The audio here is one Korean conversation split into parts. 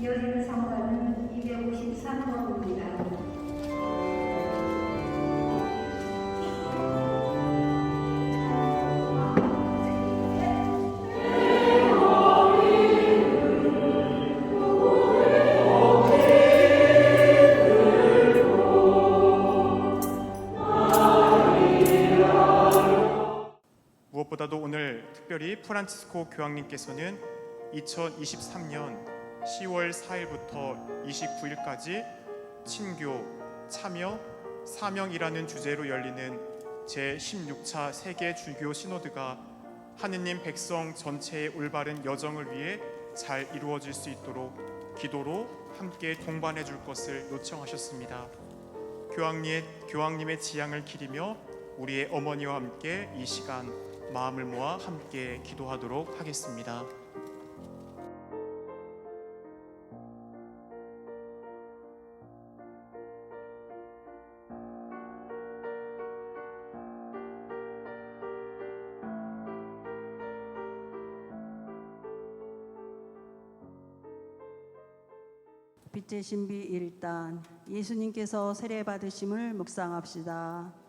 이어지는 상관은 253번입니다. 무엇보다도 오늘 특별히 프란치스코 교황님께서는 2023년 10월 4일부터 29일까지 친교, 참여, 사명이라는 주제로 열리는 제16차 세계 주교 시노드가 하느님 백성 전체의 올바른 여정을 위해 잘 이루어질 수 있도록 기도로 함께 동반해 줄 것을 요청하셨습니다. 교황님의, 교황님의 지향을 기리며 우리의 어머니와 함께 이 시간 마음을 모아 함께 기도하도록 하겠습니다. 빛의 신비 일단 예수님께서 세례 받으심을 묵상합시다.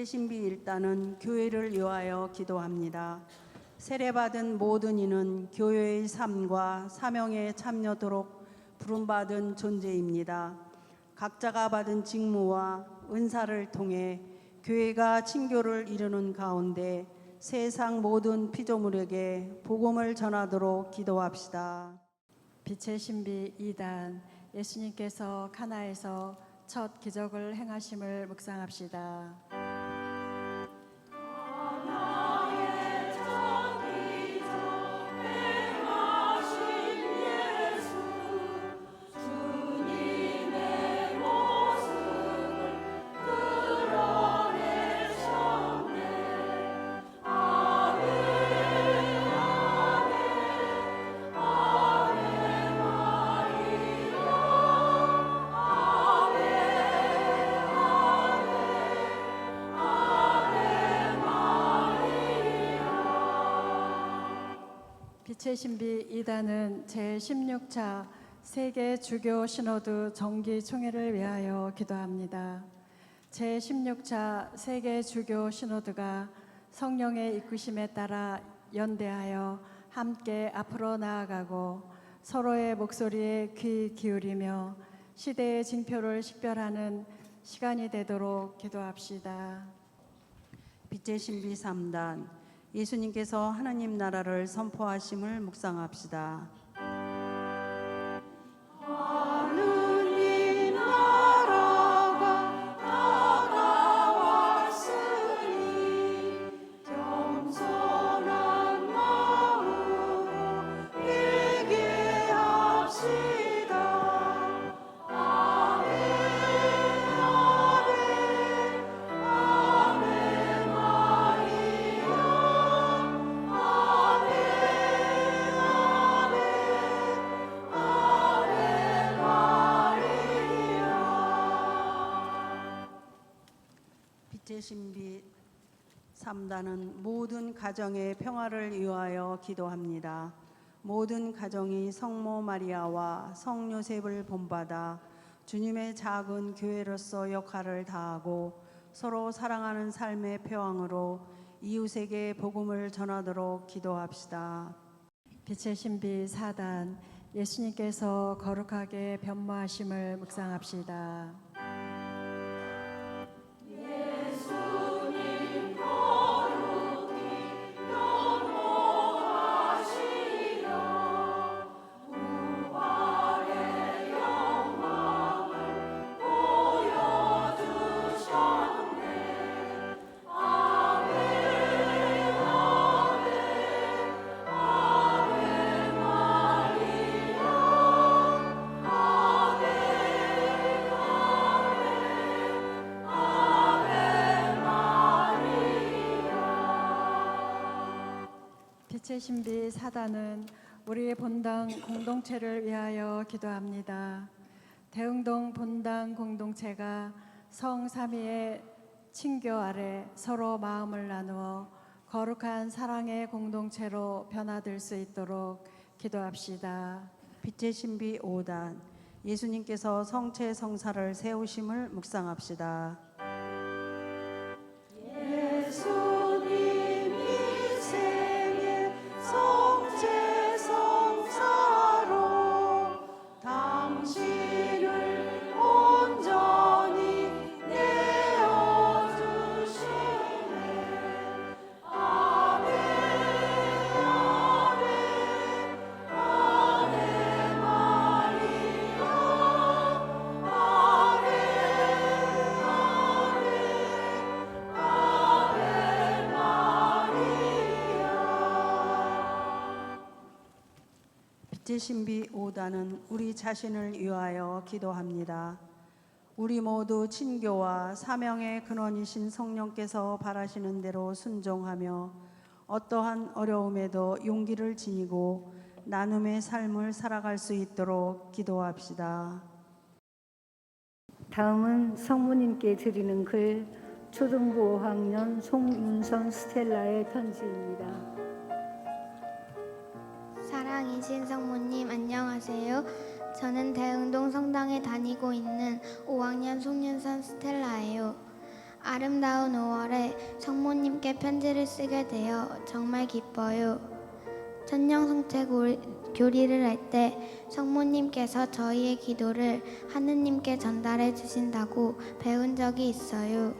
빛의 신비 일단은 교회를 위하여 기도합니다. 세례받은 모든 이는 교회의 삶과 사명에 참여토록 부름받은 존재입니다. 각자가 받은 직무와 은사를 통해 교회가 친교를 이루는 가운데 세상 모든 피조물에게 복음을 전하도록 기도합시다. 빛의 신비 2단 예수님께서 카나에서 첫 기적을 행하심을 묵상합시다. 빛의 신비 2단은 제16차 세계 주교 신호드 정기 총회를 위하여 기도합니다. 제16차 세계 주교 신호드가 성령의 이끄심에 따라 연대하여 함께 앞으로 나아가고 서로의 목소리에 귀 기울이며 시대의 징표를 식별하는 시간이 되도록 기도합시다. 빛의 신비 3단 예수님께서 하나님 나라를 선포하심을 묵상합시다. 3단은 모든 가정의 평화를 위하여 기도합니다. 모든 가정이 성모 마리아와 성 요셉을 본받아 주님의 작은 교회로서 역할을 다하고 서로 사랑하는 삶의 표황으로 이웃에게 복음을 전하도록 기도합시다. 빛의 신비 4단 예수님께서 거룩하게 변모하심을 묵상합시다. 신비 사단은 우리 본당 공동체를 위하여 기도합니다. 대흥동 본당 공동체가 성삼위의 친교 아래 서로 마음을 나누어 거룩한 사랑의 공동체로 변화될 수 있도록 기도합시다. 빛의 신비 5단 예수님께서 성체 성사를 세우심을 묵상합시다. 빛의 신비 5단은 우리 자신을 위하여 기도합니다. 우리 모두 친교와 사명의 근원이신 성령께서 바라시는 대로 순종하며 어떠한 어려움에도 용기를 지니고 나눔의 삶을 살아갈 수 있도록 기도합시다. 다음은 성모님께 드리는 글 초등부 5학년 송윤선 스텔라의 편지입니다. 사랑이신 성모님 안녕하세요. 저는 대흥동 성당에 다니고 있는 5학년 송윤선 스텔라예요. 아름다운 5월에 성모님께 편지를 쓰게 되어 정말 기뻐요. 천령 성체 고- 교리를 할 때 성모님께서 저희의 기도를 하느님께 전달해 주신다고 배운 적이 있어요.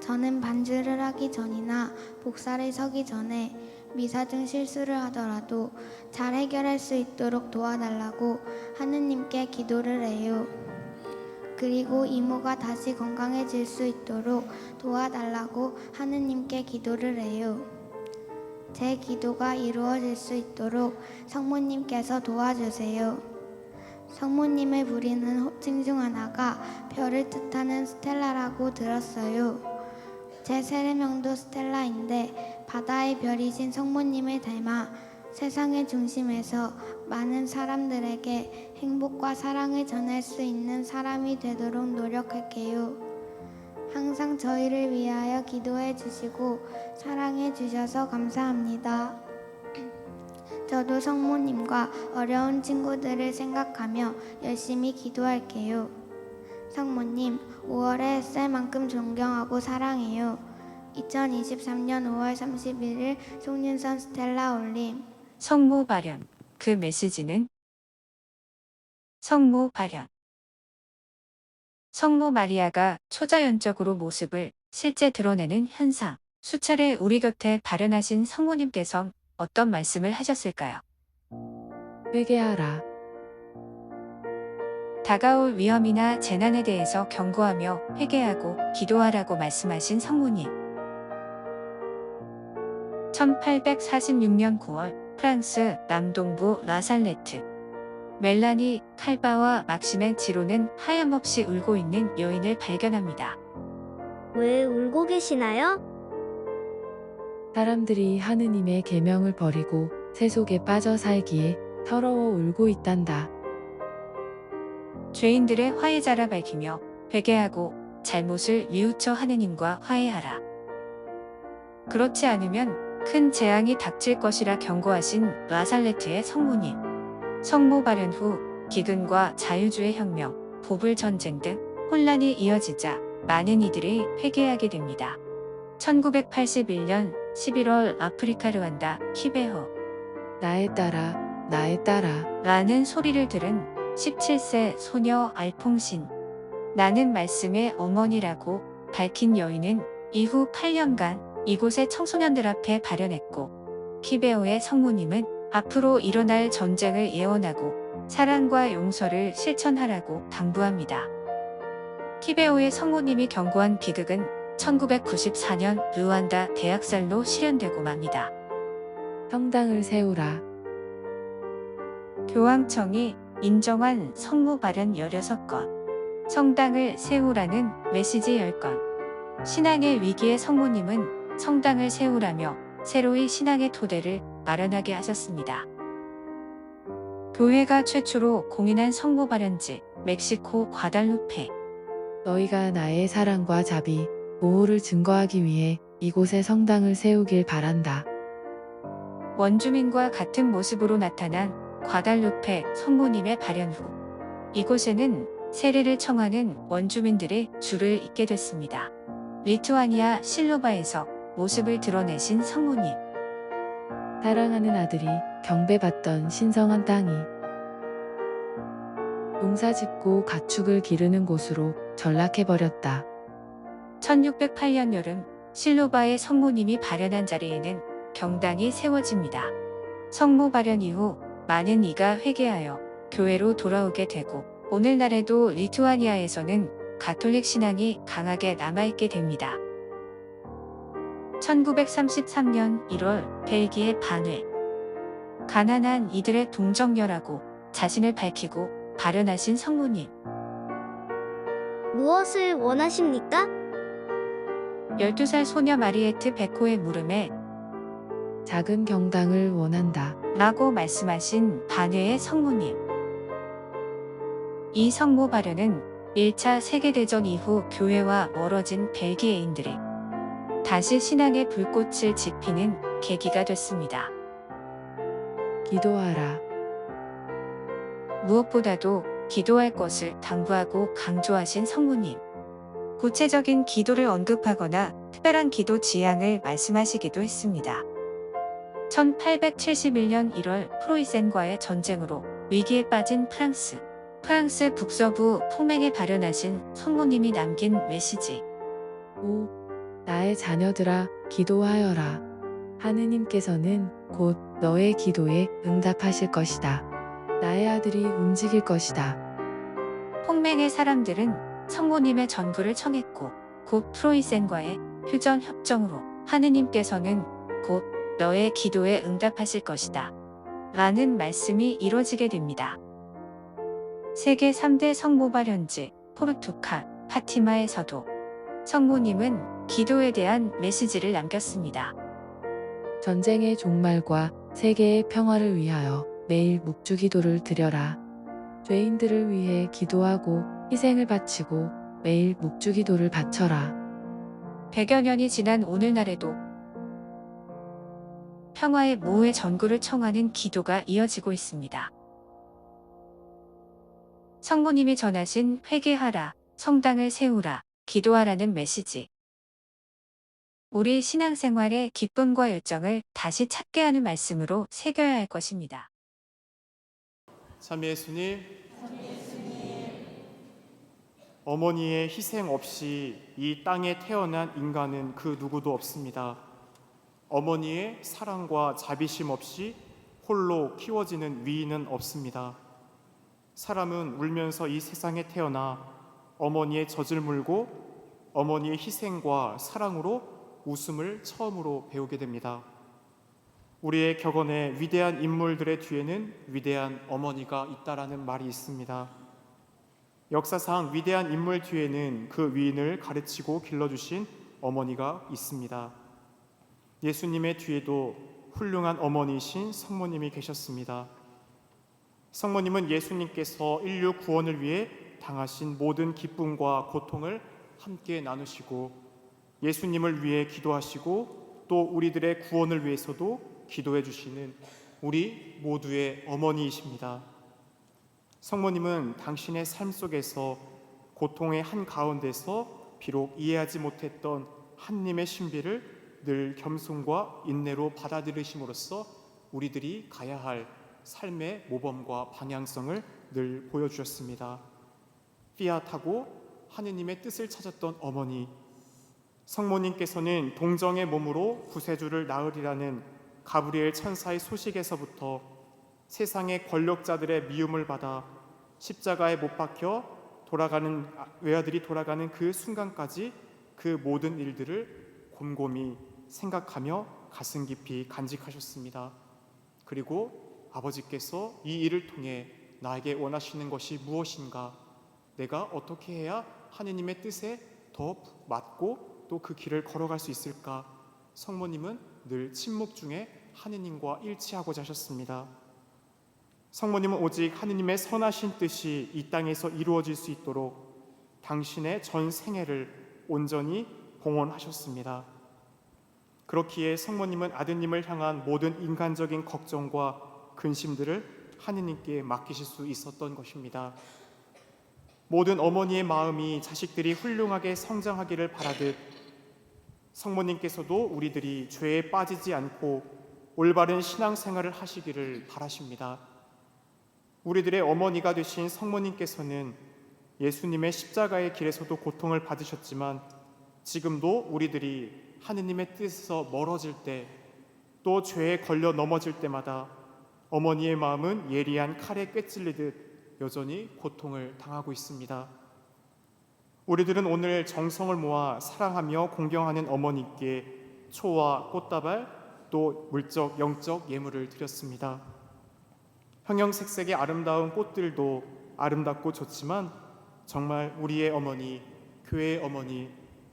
저는 반주를 하기 전이나 복사를 서기 전에 미사 중 실수를 하더라도 잘 해결할 수 있도록 도와달라고 하느님께 기도를 해요. 그리고 이모가 다시 건강해질 수 있도록 도와달라고 하느님께 기도를 해요. 제 기도가 이루어질 수 있도록 성모님께서 도와주세요. 성모님을 부리는 호칭 중 하나가 별을 뜻하는 스텔라라고 들었어요. 제 세례명도 스텔라인데 바다의 별이신 성모님을 닮아 세상의 중심에서 많은 사람들에게 행복과 사랑을 전할 수 있는 사람이 되도록 노력할게요. 항상 저희를 위하여 기도해 주시고 사랑해 주셔서 감사합니다. 저도 성모님과 어려운 친구들을 생각하며 열심히 기도할게요. 성모님, 5월의 햇살만큼 존경하고 사랑해요. 2023년 5월 31일 송윤선 스텔라 올림. 성모 발현. 그 메시지는 성모 발현. 성모 마리아가 초자연적으로 모습을 실제 드러내는 현상. 수차례 우리 곁에 발현하신 성모님께서 어떤 말씀을 하셨을까요? 회개하라. 다가올 위험이나 재난에 대해서 경고하며 회개하고 기도하라고 말씀하신 성모님. 1846년 9월 프랑스 남동부 라살레트 멜라니 칼바와 막심의 지로는 하염없이 울고 있는 여인을 발견합니다. 왜 울고 계시나요? 사람들이 하느님의 계명을 버리고 세속에 빠져 살기에 서러워 울고 있단다. 죄인들의 화해자라 밝히며 회개하고 잘못을 뉘우쳐 하느님과 화해하라. 그렇지 않으면 큰 재앙이 닥칠 것이라 경고하신 라살레트의 성모님. 성모 발현 후 기근과 자유주의 혁명, 보불 전쟁 등 혼란이 이어지자 많은 이들이 회개하게 됩니다. 1981년 11월 아프리카 르완다 키베호 나에 따라, 나에 따라. 라는 소리를 들은 17세 소녀 알퐁신. 나는 말씀의 어머니라고 밝힌 여인은 이후 8년간 이곳의 청소년들 앞에 발현했고, 키베오의 성모님은 앞으로 일어날 전쟁을 예언하고 사랑과 용서를 실천하라고 당부합니다. 키베오의 성모님이 경고한 비극은 1994년 루안다 대학살로 실현되고 맙니다. 성당을 세우라. 교황청이 인정한 성모 발현 16건, 성당을 세우라는 메시지 10건, 신앙의 위기의 성모님은 성당을 세우라며 새로이 신앙의 토대를 마련하게 하셨습니다. 교회가 최초로 공인한 성모 발현지 멕시코 과달루페 너희가 나의 사랑과 자비, 보호를 증거하기 위해 이곳에 성당을 세우길 바란다. 원주민과 같은 모습으로 나타난 과달루페 성모님의 발현 후 이곳에는 세례를 청하는 원주민들의 줄을 잇게 됐습니다. 리투아니아 실로바에서 모습을 드러내신 성모님 사랑하는 아들이 경배받던 신성한 땅이 농사 짓고 가축을 기르는 곳으로 전락해버렸다. 1608년 여름 실로바의 성모님이 발현한 자리에는 경당이 세워집니다. 성모 발현 이후 많은 이가 회개하여 교회로 돌아오게 되고 오늘날에도 리투아니아에서는 가톨릭 신앙이 강하게 남아있게 됩니다. 1933년 1월 벨기에 반회 가난한 이들의 동정녀라고 자신을 밝히고 발현하신 성모님 무엇을 원하십니까? 12살 소녀 마리에트 베코의 물음에 작은 경당을 원한다. 라고 말씀하신 반회의 성모님. 이 성모 발현은 1차 세계대전 이후 교회와 멀어진 벨기에인들이 다시 신앙의 불꽃을 지피는 계기가 됐습니다. 기도하라. 무엇보다도 기도할 것을 당부하고 강조하신 성모님. 구체적인 기도를 언급하거나 특별한 기도 지향을 말씀하시기도 했습니다. 1871년 1월 프로이센과의 전쟁으로 위기에 빠진 프랑스. 프랑스 북서부 포맹에 발현하신 성모님이 남긴 메시지. 오, 나의 자녀들아, 기도하여라. 하느님께서는 곧 너의 기도에 응답하실 것이다. 나의 아들이 움직일 것이다. 폭맹의 사람들은 성모님의 전부를 청했고 곧 프로이센과의 휴전 협정으로 하느님께서는 곧 너의 기도에 응답하실 것이다. 라는 말씀이 이루어지게 됩니다. 세계 3대 성모 발현지 포르투갈 파티마에서도 성모님은 기도에 대한 메시지를 남겼습니다. 전쟁의 종말과 세계의 평화를 위하여 매일 묵주 기도를 드려라. 죄인들을 위해 기도하고 희생을 바치고 매일 묵주 기도를 바쳐라. 100여 년이 지난 오늘날에도 평화의 모의 전구를 청하는 기도가 이어지고 있습니다. 성모님이 전하신 회개하라, 성당을 세우라, 기도하라는 메시지. 우리 신앙생활의 기쁨과 열정을 다시 찾게 하는 말씀으로 새겨야 할 것입니다. 참 예수님, 어머니의 희생 없이 이 땅에 태어난 인간은 그 누구도 없습니다. 어머니의 사랑과 자비심 없이 홀로 키워지는 위인은 없습니다. 사람은 울면서 이 세상에 태어나 어머니의 젖을 물고 어머니의 희생과 사랑으로 웃음을 처음으로 배우게 됩니다. 우리의 격언에 위대한 인물들의 뒤에는 위대한 어머니가 있다라는 말이 있습니다. 역사상 위대한 인물 뒤에는 그 위인을 가르치고 길러주신 어머니가 있습니다. 예수님의 뒤에도 훌륭한 어머니이신 성모님이 계셨습니다. 성모님은 예수님께서 인류 구원을 위해 당하신 모든 기쁨과 고통을 함께 나누시고 예수님을 위해 기도하시고 또 우리들의 구원을 위해서도 기도해 주시는 우리 모두의 어머니이십니다. 성모님은 당신의 삶 속에서 고통의 한 가운데서 비록 이해하지 못했던 한님의 신비를 늘 겸손과 인내로 받아들이심으로써 우리들이 가야 할 삶의 모범과 방향성을 늘 보여주셨습니다. 삐앗하고 하느님의 뜻을 찾았던 어머니 성모님께서는 동정의 몸으로 구세주를 낳으리라는 가브리엘 천사의 소식에서부터 세상의 권력자들의 미움을 받아 십자가에 못 박혀 돌아가는 외아들이 돌아가는 그 순간까지 그 모든 일들을 곰곰이 생각하며 가슴 깊이 간직하셨습니다. 그리고 아버지께서 이 일을 통해 나에게 원하시는 것이 무엇인가? 내가 어떻게 해야 하느님의 뜻에 더 맞고 또 그 길을 걸어갈 수 있을까? 성모님은 늘 침묵 중에 하느님과 일치하고자 하셨습니다. 성모님은 오직 하느님의 선하신 뜻이 이 땅에서 이루어질 수 있도록 당신의 전 생애를 온전히 봉헌하셨습니다. 그렇기에 성모님은 아드님을 향한 모든 인간적인 걱정과 근심들을 하느님께 맡기실 수 있었던 것입니다. 모든 어머니의 마음이 자식들이 훌륭하게 성장하기를 바라듯 성모님께서도 우리들이 죄에 빠지지 않고 올바른 신앙생활을 하시기를 바라십니다. 우리들의 어머니가 되신 성모님께서는 예수님의 십자가의 길에서도 고통을 받으셨지만 지금도 우리들이 하느님의 뜻에서 멀어질 때 또 죄에 걸려 넘어질 때마다 어머니의 마음은 예리한 칼에 꿰찔리듯 여전히 고통을 당하고 있습니다. 우리들은 오늘 정성을 모아 사랑하며 공경하는 어머니께 초와 꽃다발 또 물적 영적 예물을 드렸습니다. 형형색색의 아름다운 꽃들도 아름답고 좋지만 정말 우리의 어머니, 교회의 어머니,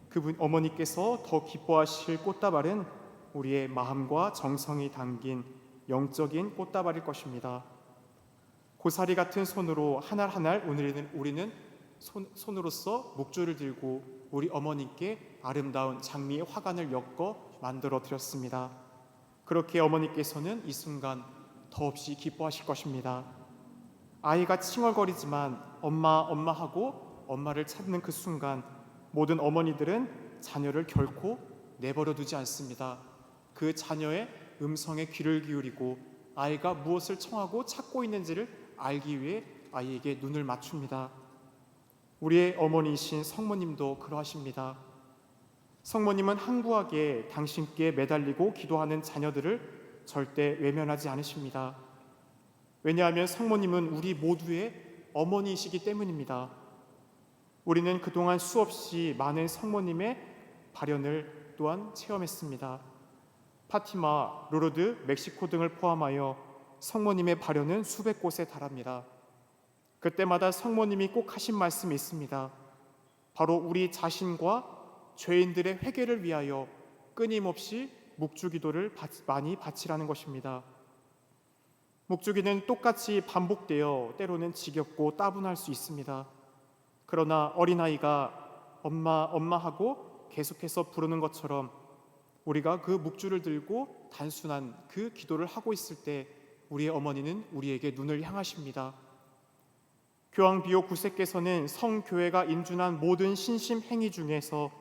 그분 어머니께서 더 기뻐하실 꽃다발은 우리의 마음과 정성이 담긴 영적인 꽃다발일 것입니다. 고사리 같은 손으로 알 우리는 우리는 손, 손으로서 목줄을 들고 우리 어머니께 아름다운 장미의 화관을 엮어 만들어 드렸습니다. 그렇게 어머니께서는 이 순간 더없이 기뻐하실 것입니다. 아이가 칭얼거리지만 엄마 엄마 하고 엄마를 찾는 그 순간 모든 어머니들은 자녀를 결코 내버려 두지 않습니다. 그 자녀의 음성에 귀를 기울이고 아이가 무엇을 청하고 찾고 있는지를 알기 위해 아이에게 눈을 맞춥니다. 우리의 어머니이신 성모님도 그러하십니다. 성모님은 항구하게 당신께 매달리고 기도하는 자녀들을 절대 외면하지 않으십니다. 왜냐하면 성모님은 우리 모두의 어머니이시기 때문입니다. 우리는 그동안 수없이 많은 성모님의 발현을 또한 체험했습니다. 파티마, 로르드, 멕시코 등을 포함하여 성모님의 발현은 수백 곳에 달합니다. 그때마다 성모님이 꼭 하신 말씀이 있습니다. 바로 우리 자신과 죄인들의 회개를 위하여 끊임없이 묵주기도를 많이 바치라는 것입니다. 묵주기는 똑같이 반복되어 때로는 지겹고 따분할 수 있습니다. 그러나 어린아이가 엄마, 엄마 하고 계속해서 부르는 것처럼 우리가 그 묵주를 들고 단순한 그 기도를 하고 있을 때 우리의 어머니는 우리에게 눈을 향하십니다. 교황 비오 9세께서는 성교회가 인준한 모든 신심 행위 중에서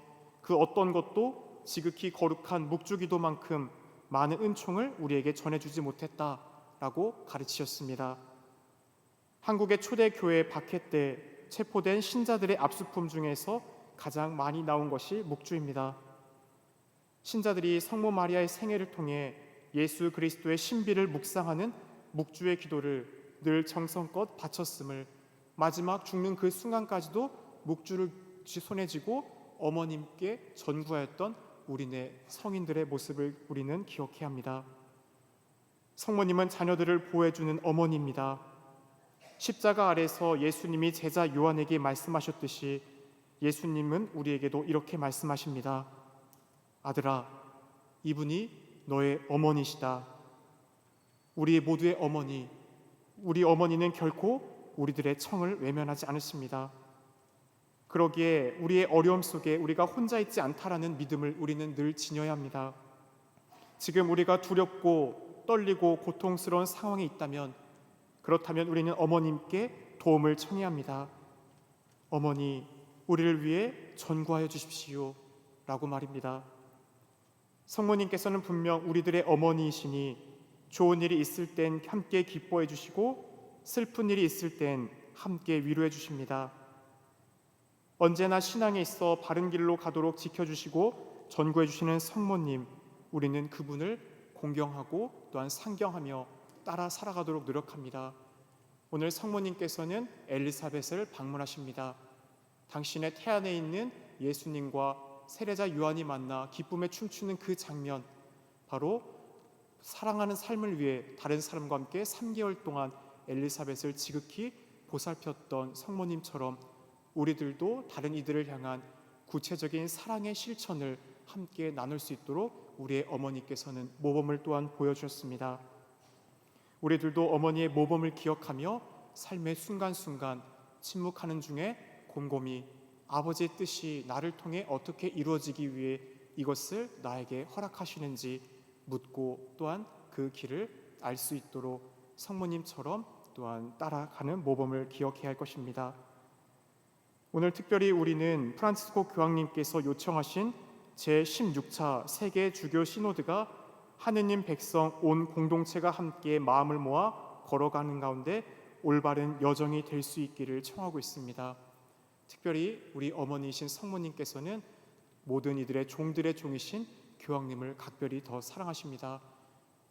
그 어떤 것도 지극히 거룩한 묵주기도만큼 많은 은총을 우리에게 전해주지 못했다라고 가르치셨습니다. 한국의 초대 교회 박해 때 체포된 신자들의 압수품 중에서 가장 많이 나온 것이 묵주입니다. 신자들이 성모 마리아의 생애를 통해 예수 그리스도의 신비를 묵상하는 묵주의 기도를 늘 정성껏 바쳤음을 마지막 죽는 그 순간까지도 묵주를 손에 쥐고 어머님께 전구하였던 우리네 성인들의 모습을 우리는 기억해야 합니다. 성모님은 자녀들을 보호해주는 어머니입니다. 십자가 아래서 예수님이 제자 요한에게 말씀하셨듯이 예수님은 우리에게도 이렇게 말씀하십니다. 아들아, 이분이 너의 어머니시다. 우리 모두의 어머니, 우리 어머니는 결코 우리들의 청을 외면하지 않으십니다. 그러기에 우리의 어려움 속에 우리가 혼자 있지 않다라는 믿음을 우리는 늘 지녀야 합니다. 지금 우리가 두렵고 떨리고 고통스러운 상황에 있다면 그렇다면 우리는 어머님께 도움을 청해야 합니다. 어머니, 우리를 위해 전구하여 주십시오. 라고 말입니다. 성모님께서는 분명 우리들의 어머니이시니 좋은 일이 있을 땐 함께 기뻐해 주시고 슬픈 일이 있을 땐 함께 위로해 주십니다. 언제나 신앙에 있어 바른 길로 가도록 지켜주시고 전구해 주시는 성모님, 우리는 그분을 공경하고 또한 상경하며 따라 살아가도록 노력합니다. 오늘 성모님께서는 엘리사벳을 방문하십니다. 당신의 태안에 있는 예수님과 세례자 요한이 만나 기쁨에 춤추는 그 장면, 바로 사랑하는 삶을 위해 다른 사람과 함께 3개월 동안 엘리사벳을 지극히 보살폈던 성모님처럼 우리들도 다른 이들을 향한 구체적인 사랑의 실천을 함께 나눌 수 있도록 우리의 어머니께서는 모범을 또한 보여주셨습니다. 우리들도 어머니의 모범을 기억하며 삶의 순간순간 침묵하는 중에 곰곰이 아버지의 뜻이 나를 통해 어떻게 이루어지기 위해 이것을 나에게 허락하시는지 묻고 또한 그 길을 알 수 있도록 성모님처럼 또한 따라가는 모범을 기억해야 할 것입니다. 오늘 특별히 우리는 프란치스코 교황님께서 요청하신 제16차 세계 주교 시노드가 하느님 백성 온 공동체가 함께 마음을 모아 걸어가는 가운데 올바른 여정이 될 수 있기를 청하고 있습니다. 특별히 우리 어머니이신 성모님께서는 모든 이들의 종들의 종이신 교황님을 각별히 더 사랑하십니다.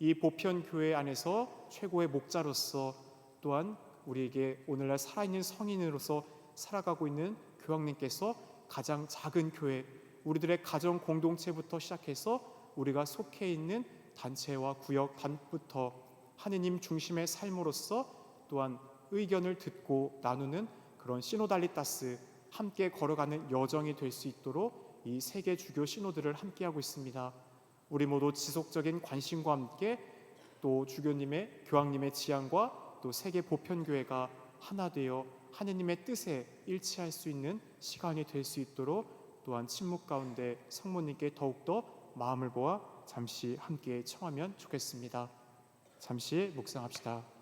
이 보편 교회 안에서 최고의 목자로서 또한 우리에게 오늘날 살아있는 성인으로서 살아가고 있는 교황님께서 가장 작은 교회, 우리들의 가정 공동체부터 시작해서 우리가 속해 있는 단체와 구역 단부터 하느님 중심의 삶으로서 또한 의견을 듣고 나누는 그런 시노달리타스 함께 걸어가는 여정이 될 수 있도록 이 세계 주교 신호들을 함께 하고 있습니다. 우리 모두 지속적인 관심과 함께 또 주교님의 교황님의 지향과 또 세계 보편 교회가 하나 되어 하느님의 뜻에 일치할 수 있는 시간이 될 수 있도록 또한 침묵 가운데 성모님께 더욱더 마음을 모아 잠시 함께 청하면 좋겠습니다. 잠시 묵상합시다.